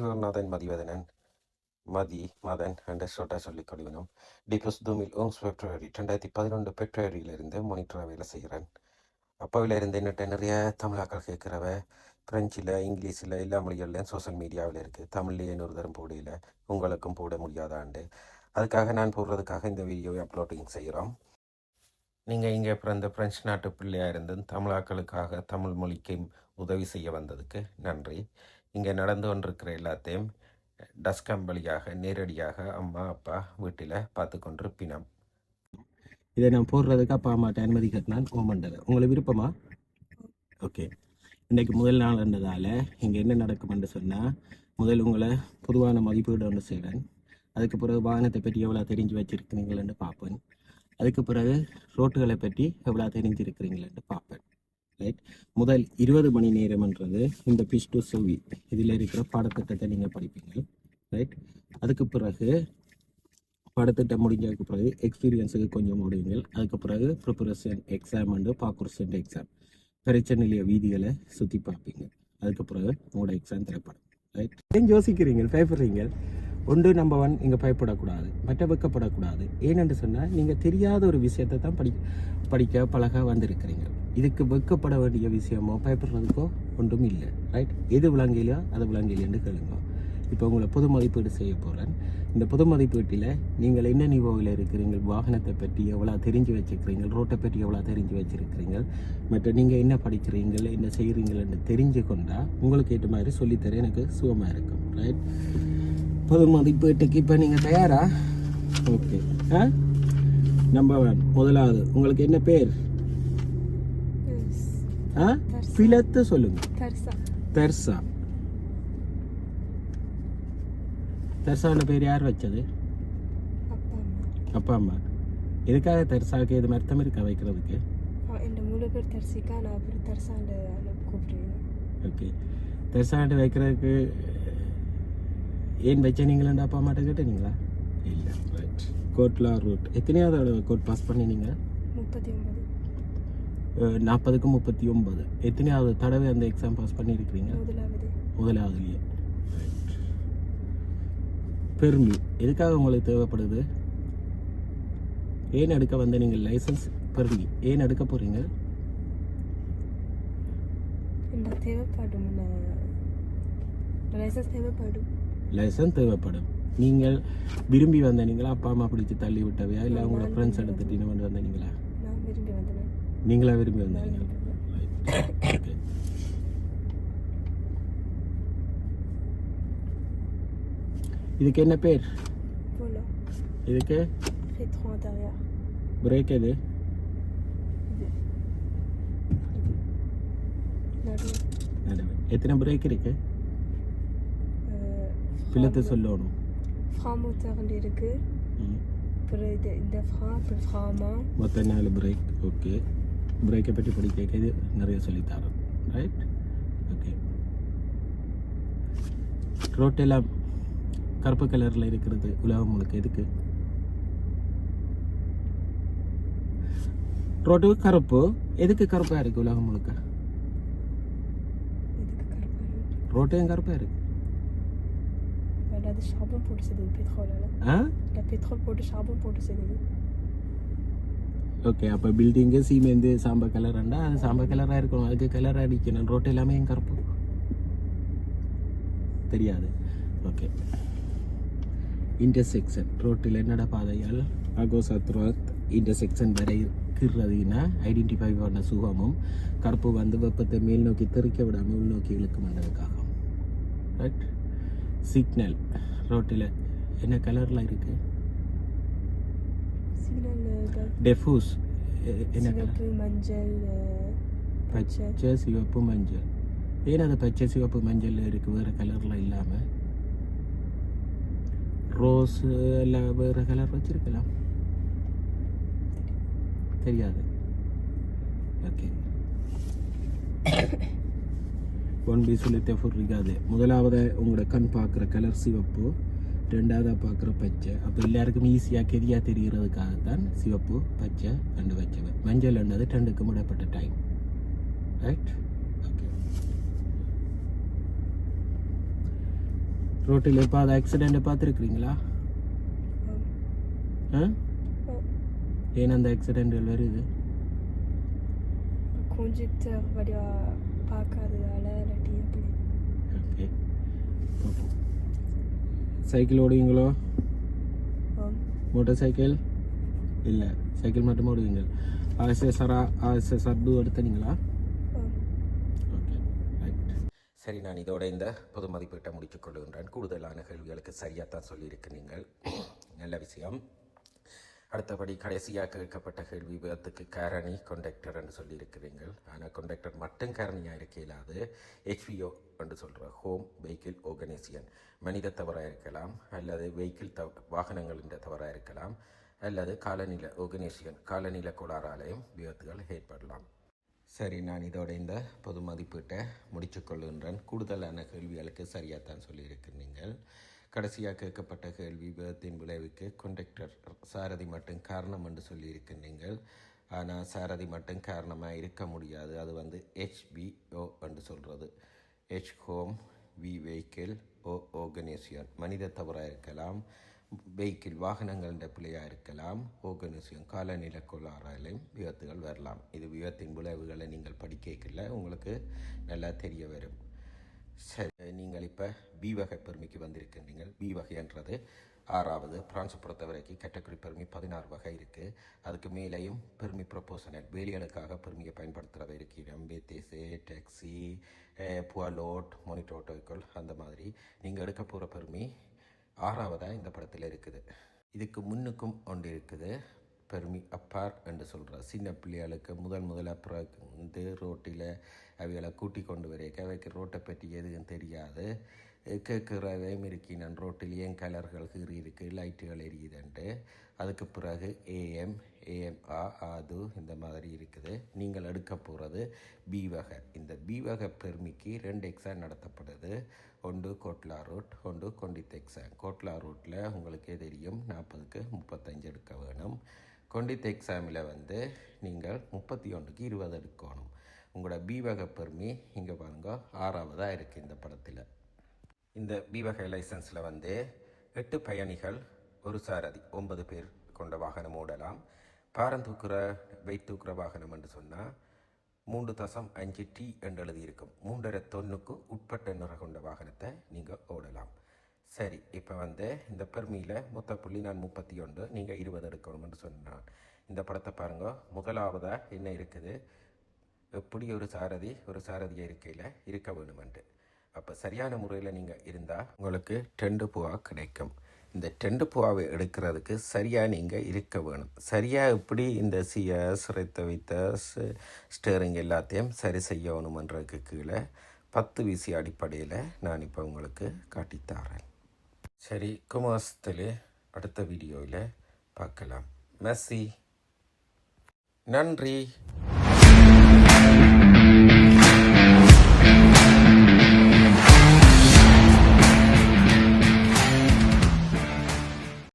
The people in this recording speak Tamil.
சிவநாதன் மதிவதனன். மதி மதன் என்ற ஷோட்டா சொல்லிக் கொள்வினோம் டிபஸ் தூமில் ஓங்ஸ் பெப்ரவரி ரெண்டாயிரத்தி பதினொன்று பெப்ரவரியிலிருந்து மோனிட்டராக வேலை செய்கிறேன். அப்பாவில் இருந்து என்னட்ட நிறைய தமிழாக்கள் கேட்குறவ பிரெஞ்சில் இங்கிலீஷில் எல்லா மொழிகள்லையும் சோஷியல் மீடியாவில் இருக்குது தமிழ்லேயே இன்னொரு தரம் போடையில் உங்களுக்கும் போட முடியாதாண்டு. அதுக்காக நான் போடுறதுக்காக இந்த வீடியோவை அப்லோடிங் செய்கிறோம். நீங்கள் இங்கே பிறந்த பிரெஞ்சு நாட்டு பிள்ளையாக இருந்து தமிழாக்களுக்காக தமிழ் மொழிக்கு உதவி செய்ய வந்ததுக்கு நன்றி. இங்கே நடந்து கொண்டிருக்கிற எல்லாத்தையும் டஸ்கம் வழியாக நேரடியாக அம்மா அப்பா வீட்டில் பார்த்து கொண்டிருப்பினோம். இதை நான் போடுறதுக்கு அப்பா அம்மாட்ட அனுமதி கட்டினான் ஓமண்டது உங்களுக்கு விருப்பமா? ஓகே. இன்றைக்கு முதல் நாள்ன்றதால இங்கே என்ன நடக்கும்னு சொன்னால் முதல் உங்களை பொதுவான மதிப்பீடு ஒன்று செய்வேன். அதுக்கு பிறகு வாகனத்தை பற்றி எவ்வளோ தெரிஞ்சு வச்சுருக்கிறீங்களேன்னு பார்ப்பேன். அதுக்கு பிறகு ரோட்டுகளை பற்றி எவ்வளோ தெரிஞ்சிருக்கிறீங்களன்னு பார்ப்பேன். ரைட் முதல் இருபது மணி நேரம்ன்றது இந்த பிஷ் டு செவி இதில் இருக்கிற பாடத்திட்டத்தை நீங்கள் படிப்பீங்க. ரைட் அதுக்கு பிறகு படத்திட்டம் முடிஞ்சதுக்கு பிறகு எக்ஸ்பீரியன்ஸுக்கு கொஞ்சம் முடியுங்க அதுக்கு பிறகு ப்ரிப்பரேஷன் எக்ஸாம் அண்டு பாக்குரேஷன் எக்ஸாம் பரீட்சை நிலைய வீதிகளை சுற்றி பார்ப்பீங்க. அதுக்கு பிறகு உங்களோட எக்ஸாம் திரைப்படம் ரைட் ஏன் யோசிக்கிறீங்க? பயப்படுறீங்க? ஒன்று நம்பர் ஒன் இங்கே பயப்படக்கூடாது மற்ற வெக்கப்படக்கூடாது. ஏனென்று சொன்னால் நீங்கள் தெரியாத ஒரு விஷயத்தை தான் படி படிக்க பழக வந்திருக்கிறீங்க. இதுக்கு வெக்கப்பட வேண்டிய விஷயமோ பயப்படுறதுக்கோ ஒன்றும் இல்லை ரைட் எது விளங்கலையோ அது விளங்கலையேன்னு கேளுங்க. இப்போ உங்களை பொது மதிப்பீடு செய்ய போகிறேன் இந்த பொது மதிப்பீட்டில் நீங்கள் என்ன நிவோவில் இருக்கிறீங்க? வாகனத்தை பற்றி எவ்வளோ தெரிஞ்சு வச்சுருக்கிறீங்க? ரோட்டை பற்றி எவ்வளோ தெரிஞ்சு வச்சுருக்கிறீங்க? மற்ற நீங்கள் என்ன படிக்கிறீங்க? என்ன செய்கிறீங்கன்னு தெரிஞ்சு கொண்டால் உங்களுக்கு ஏற்ற மாதிரி சொல்லித்தர எனக்கு சுகமாக இருக்கும் ரைட் பொது மதிப்பீட்டுக்கு இப்போ நீங்கள் தயாரா? ஓகே. ஆ? நம்பர் ஒன் முதலாவது உங்களுக்கு என்ன பேர்? ஆ? பிளத்து சொல்லுங்க. தெர்சா தெர்சாவோட பேர் யார் வச்சது? அப்பா அம்மா. அப்பா அம்மா. எதுக்காக தெர்சாவுக்கு எது அர்த்தம் இருக்கா வைக்கிறதுக்கு? ஓகே. தெர்சாண்டு வைக்கிறதுக்கு ஏன் வச்ச நீங்களாண்டா அப்பா அம்மாட்ட கேட்டீங்களா இல்லை ரைட் கோட்லா ரூட் எத்தனையாவது கோட் பாஸ் பண்ணினீங்க முப்பத்தி ஒன்பது நாற்பதுக்கு முப்பத்தி ஒன்பது எத்தனையாவது தடவை அந்த எக்ஸாம் பாஸ் பண்ணியிருக்கிறீங்க முதலாவது முதலாவதுலேயே பெருமி எதுக்காக உங்களுக்கு தேவைப்படுது ஏன் எடுக்க வந்த நீங்கள் லைசன்ஸ் பெருமி ஏன் எடுக்க போகிறீங்க இந்த தேவைப்படும் லைசன்ஸ் தேவைப்படும் லைசன்ஸ் தேவைப்படும். நீங்கள் விரும்பி வந்த நீங்களா? அப்பா அம்மா பிடிச்சி தள்ளி விட்டவையா? இல்லை உங்களோட ஃப்ரெண்ட்ஸ் எடுத்துட்டு கொண்டு வந்தீங்களா? நீங்களா விரும்பி வந்தீங்க ஓகே இதுக்கு என்ன பேர்? இதுக்கு? பிரேக் எது? எத்தனை பிரேக் இருக்கு? பிள்ளத்தை சொல்லணும். மோட்டர் இருக்கு. அப்புறம் இது இந்த ஃப்ரா அப்புறம் மொத்தம் நாலு பிரேக் ஓகே பிரேக்கை பற்றி படிக்க இது நிறைய சொல்லித்தரோம் ரைட் ஓகே ரோட்டெல்லாம் கருப்பு கலரில் இருக்கிறது. உலகம் முழுக்க எதுக்கு? ரோட்டு கருப்பு. எதுக்கு கருப்பாக இருக்கு உலகம் முழுக்க ரோட்டையும் கருப்பாக இருக்கு? பட் அது ஷாபம் போட்டு செய்தது பெட்ரோலால் பெட்ரோல் போட்டு ஷாபம் போட்டு செய்தது ஓகே அப்போ பில்டிங்கு சீமெந்து சாம்பல் கலர்ண்டா அது சாம்பல் கலராக இருக்கணும் அதுக்கு கலர் அடிக்கணும் ரோட்டு எல்லாமே என் கருப்பு தெரியாது ஓகே இன்டர்செக்ஷன் ரோட்டில் என்னடா பாதையால் அகோசத்ரோத் இன்டர்செக்ஷன் வரை இருக்கிறதுனா ஐடென்டிஃபை பண்ண சுகமும் கருப்பு வந்து வெப்பத்தை மேல் நோக்கி தெறிக்க விடாமல் உள்நோக்கி இழுக்கும் ரைட் சிக்னல் ரோட்டில் என்ன கலரில் இருக்குது டெஃபூஸ் என்ன கலர் மஞ்சள் அஹ், பச்சை. சிவப்பு மஞ்சள். ஏன் அது பச்சை சிவப்பு மஞ்சள் இருக்கு? வேறு கலரில் இல்லாமல் ரோஸ் எல்லாம் வேறு கலர் வச்சிருக்கலாம். தெரியாது. ஓகே ஒன் பி சொல்லித்தே இருக்காது. முதலாவது உங்களோட கண் பார்க்குற கலர் சிவப்பு ரெண்டாவதாக பார்க்குற பச்சை. அப்போ எல்லாருக்கும் ஈஸியாக கெதியாக தெரிகிறதுக்காகத்தான் சிவப்பு பச்சை ரெண்டு வச்சவை மஞ்சள் என்னது ரெண்டுக்கும் இடைப்பட்ட டைம் ரைட் ஓகே ரோட்டில் இப்போ அது ஆக்சிடெண்ட்டை பார்த்துருக்குறீங்களா? ஆ. ஏன் அந்த ஆக்சிடென்ட்கள் வருது? கொஞ்சம் பார்க்காததால இல்லாட்டி எப்படி? ஓகே. சைக்கிள் ஓடுவீங்களோ? Motor cycle? இல்லை. சைக்கிள் மட்டும் ஓடுவீங்க? ஆர்எஸ்எஸ்ஆரா ஆர்எஸ்எஸ்ஆர் டூ எடுத்தீங்களா ஆம். ஓகே. ரைட். சரி நான் இதோட இந்த பொது மதிப்பீட்டை முடித்துக் கொள்கின்றேன் கூடுதலான கேள்விகளுக்கு சரியாகத்தான் சொல்லியிருக்கு நீங்கள். நல்ல விஷயம். அடுத்தபடி கடைசியாக கேட்கப்பட்ட கேள்வி விபத்துக்கு காரணி கொண்டக்டர் என்று சொல்லியிருக்கிறீர்கள். ஆனால் கொண்டக்டர் மட்டும் காரணியாக இருக்க இயலாது ஹெச்பிஓ என்று சொல்கிற ஹோம் வெஹிக்கிள் ஆர்கனைசியன் மனித தவறாக இருக்கலாம் அல்லது வெஹிக்கிள் தவ வாகனங்களின் தவறாக இருக்கலாம் அல்லது காலநில ஆர்கனைசியன் காலநில கோளாறாலையும் விபத்துகள் ஏற்படலாம். சரி நான் இதோட இந்த பொது மதிப்பீட்டை முடித்துக்கொள்கின்றேன் கூடுதலான கேள்விகளுக்கு சரியாக தான் சொல்லியிருக்கிறீர்கள். கடைசியாக கேட்கப்பட்ட கேள்வி விபத்தின் விளைவுக்கு கண்டக்டர் சாரதி மட்டும் காரணம் என்று சொல்லியிருக்கிறீர்கள் ஆனால் சாரதி மட்டும் காரணமாக இருக்க முடியாது. அது வந்து ஹெச்பிஓ என்று சொல்கிறது H home V vehicle O organisation மனித தவறாக இருக்கலாம். வெஹிக்கிள் வாகனங்களின் பிள்ளையாக இருக்கலாம். ஆர்கனைசியன் காலநிலை கோளாறாலையும் விபத்துகள் வரலாம். இது விபத்தின் விளைவுகளை நீங்கள் படிக்கல உங்களுக்கு நல்லா தெரிய வரும். சரி நீங்கள் இப்போ பி வகை பெருமைக்கு வந்திருக்கின்றீங்க பி வகைன்றது ஆறாவது பிரான்ஸை பொறுத்த வரைக்கும் கேட்டகரி பெருமி பதினாறு வகை இருக்குது அதுக்கு மேலேயும் பெருமி ப்ரொபோசனல் வேலிகளுக்காக பெருமியை பயன்படுத்துகிறத இருக்குது எம்பேத்தேசு டாக்ஸி புவலோட் மொனிட்டோட்டோக்கள் அந்த மாதிரி. நீங்கள் எடுக்க போகிற பெருமி ஆறாவதாக இந்த படத்தில் இருக்குது. இதுக்கு முன்னுக்கும் ஒன்று இருக்குது. பெருமி அப்பார் என்று சொல்கிறார் சின்ன பிள்ளைகளுக்கு முதல் முதலாக அப்புறம் வந்து ரோட்டில் அவைகளை கூட்டி கொண்டு வரைக்க அவைக்கு ரோட்டை பற்றி எதுவும் தெரியாது. கேட்குறதையும் இருக்கினான் ரோட்டில் ஏன் கலர்கள் கீறி இருக்குது லைட்டுகள் எரியுதுன்ட்டு அதுக்கு பிறகு ஏஎம் ஏஎம்ஆ ஆது இந்த மாதிரி இருக்குது. நீங்கள் எடுக்க போகிறது பி வகை. இந்த பி வகை பெருமிக்கு ரெண்டு எக்ஸாம் நடத்தப்படுது. ஒன்று கோட்லா ரூட் ஒன்று கொண்டித் எக்ஸாம் கோட்லா ரூட்டில் உங்களுக்கே தெரியும். நாற்பதுக்கு முப்பத்தஞ்சு எடுக்க வேணும். கொண்டித் எக்ஸாமில் வந்து நீங்கள் முப்பத்தி ஒன்றுக்கு இருபது எடுக்கணும். உங்களோட பி வகை பெருமி இங்கே பாருங்க ஆறாவதாக இருக்குது இந்த படத்தில். இந்த பி வகை லைசன்ஸில் வந்து எட்டு பயணிகள் ஒரு சாரதி ஒன்பது பேர் கொண்ட வாகனம் ஓடலாம். பாரம் தூக்குற வெயிட் தூக்குற வாகனம் என்று சொன்னால் மூன்று தசம் அஞ்சு டி என்று எழுதியிருக்கும். மூன்றரை தொன்னுக்கு உட்பட்ட நிற கொண்ட வாகனத்தை நீங்கள் ஓடலாம். சரி இப்போ வந்து இந்த பெருமையில் மொத்த புள்ளி நான் முப்பத்தி ஒன்று நீங்கள் இருபது எடுக்கணும்னு சொன்னான். இந்த படத்தை பாருங்கள் முதலாவதாக என்ன இருக்குது? எப்படி ஒரு சாரதி ஒரு சாரதியை இருக்கையில் இருக்க வேணுமென்று. அப்போ சரியான முறையில் நீங்கள் இருந்தால் உங்களுக்கு டெண்டு பூவா கிடைக்கும். இந்த டெண்டு பூவாவை எடுக்கிறதுக்கு சரியாக நீங்கள் இருக்க வேணும். சரியாக எப்படி இந்த சியஸ் ரெத்த வைத்த ஸ்டேரிங் எல்லாத்தையும் சரி செய்யணுமன்றதுக்கு கீழே பத்து வீசி அடிப்படையில் நான் இப்போ உங்களுக்கு காட்டித்தாரேன் சரி குமாசத்தில் அடுத்த வீடியோவில் பார்க்கலாம். மெஸ்ஸி. நன்றி.